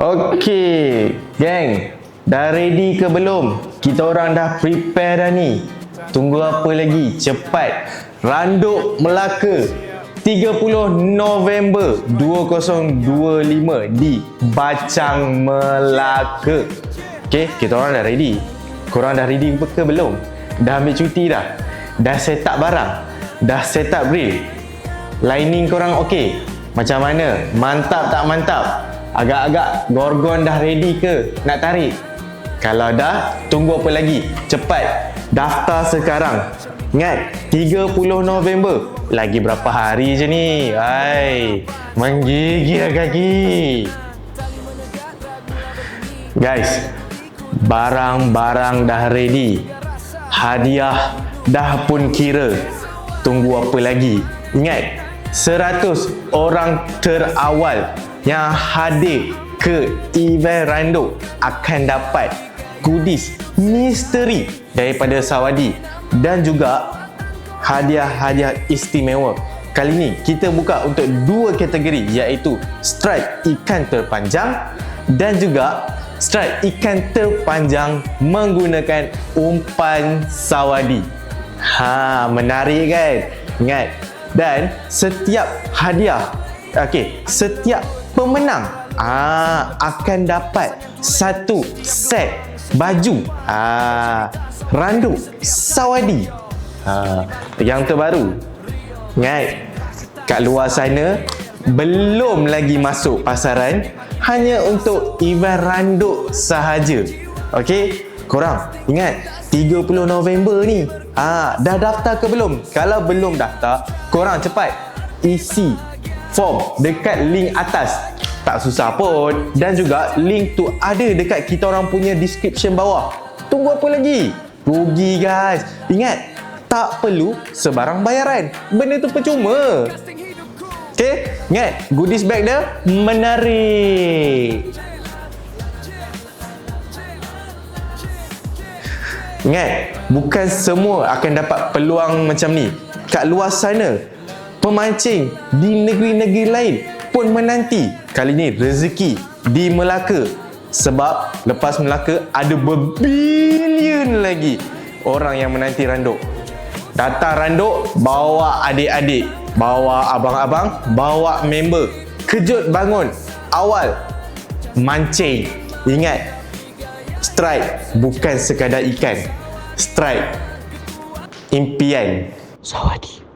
Okey, geng. Dah ready ke belum? Kita orang dah prepare dah ni. Tunggu apa lagi? Cepat. Randuk Melaka. 30 November 2025 di Bacang Melaka. Okey, kita orang dah ready. Korang dah ready ke belum? Dah ambil cuti dah? Dah set up barang? Dah set up reel? Lining korang okey? Macam mana? Mantap tak mantap? Agak-agak Gorgon dah ready ke nak tarik? Kalau dah, tunggu apa lagi? Cepat, daftar sekarang. Ingat, 30 November. Lagi berapa hari je ni? Hai, menggigil kaki. Guys, barang-barang dah ready. Hadiah dah pun kira. Tunggu apa lagi? Ingat, 100 orang terawal yang hadir ke event Rando akan dapat goodies misteri daripada Sawadi dan juga hadiah-hadiah istimewa. Kali ni kita buka untuk dua kategori iaitu strike ikan terpanjang dan juga strike ikan terpanjang menggunakan umpan Sawadi. Ha, menarik kan? Ingat. Dan setiap hadiah, okey, setiap pemenang ah akan dapat satu set baju ah randuk Sawadi. Ah, yang terbaru. Ingat, kat luar sana belum lagi masuk pasaran hanya untuk event randuk sahaja. Okey, korang ingat 30 November ni. Ah, dah daftar ke belum? Kalau belum daftar, korang cepat isi form dekat link atas. Tak susah pun dan juga link tu ada dekat kita orang punya description bawah. Tunggu apa lagi? Rugi guys. Ingat, tak perlu sebarang bayaran. Benda tu percuma. Okay, ingat goodies bag dia menarik. Ingat, bukan semua akan dapat peluang macam ni. Kat luar sana, pemancing di negeri-negeri lain pun menanti kali ni rezeki di Melaka. Sebab lepas Melaka ada berbilion lagi orang yang menanti randuk. Datang randuk, bawa adik-adik, bawa abang-abang, bawa member. Kejut bangun, awal, mancing. Ingat, strike bukan sekadar ikan. Strike, impian. Sawadi.